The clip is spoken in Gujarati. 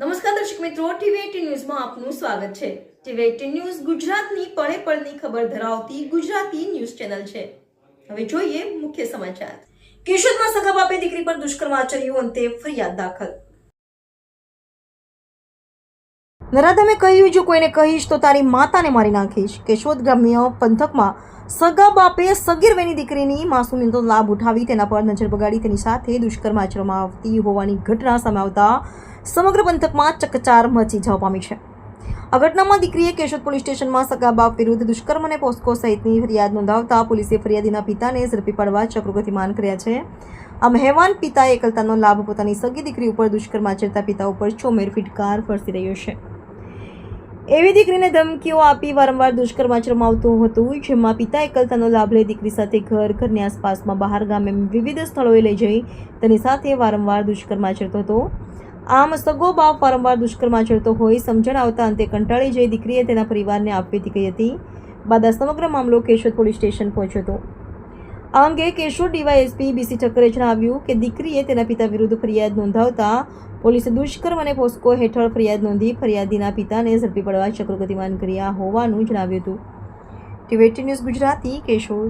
નમસ્કાર દર્શક મિત્રો ટીવી ન્યૂઝમાં આપનું સ્વાગત છે. ટીવી એટીન ન્યૂઝ ગુજરાતની પળે પળની ખબર ધરાવતી ગુજરાતી ન્યૂઝ ચેનલ છે. હવે જોઈએ મુખ્ય સમાચાર. કેશોદમાં સગા બાપે દીકરી પર દુષ્કર્મ આચર્યું, અંતે ફરિયાદ દાખલ. નરાધમે કહ્યું, જો કોઈને કહીશ તો તારી માતાને મારી નાખીશ. કેશોદ ગ્રામ્ય પંથકમાં સગા બાપે સગીરવેની દીકરીની માસૂમીનો લાભ ઉઠાવી તેના પર નજર બગાડી તેની સાથે દુષ્કર્મ આચરવામાં આવતી હોવાની ઘટના સામે આવતા સમગ્ર પંથકમાં ચકચાર મચી જવા પામી છે. આ ઘટનામાં દીકરીએ કેશોદ પોલીસ સ્ટેશનમાં સગા બાપ વિરુદ્ધ દુષ્કર્મ અને પોસ્કો સહિતની ફરિયાદ નોંધાવતા પોલીસે ફરિયાદીના પિતાને ઝડપી પાડવા ચક્રો ગતિમાન કર્યા છે. આ મહેવાન પિતાએ એકલતાનો લાભ પોતાની સગી દીકરી ઉપર દુષ્કર્મ આચરતા પિતા ઉપર ચોમેર ફિટકાર ફરસી રહ્યો છે. એવી દીકરીને ધમકીઓ આપી વારંવાર દુષ્કર્મ આચરવામાં આવતું હતું, જેમાં પિતા એકલતાનો લાભ લઈ દીકરી સાથે ઘર, ઘરની આસપાસમાં બહાર ગામે વિવિધ સ્થળોએ લઈ જઈ તેની સાથે વારંવાર દુષ્કર્મ આચરતો હતો. આમ સગો બાપ વારંવાર દુષ્કર્મ આચરતો હોય, સમજણ આવતા અંતે કંટાળી જઈ દીકરીએ તેના પરિવારને આપવી કહી હતી. બાદ સમગ્ર મામલો કેશોદ પોલીસ સ્ટેશન પહોંચ્યો હતો. આ અંગે કેશોદ ડીવાયએસપી બીસી ઠક્કરે જણાવ્યું કે દીકરીએ તેના પિતા વિરુદ્ધ ફરિયાદ નોંધાવતા પોલીસે દુષ્કર્મ અને પોસ્કો હેઠળ ફરિયાદ નોંધી ફરિયાદીના પિતાને ઝડપી પડવા ચક્રો ગતિમાન કર્યા હોવાનું જણાવ્યું હતું. TV news Gujarati, Keshod.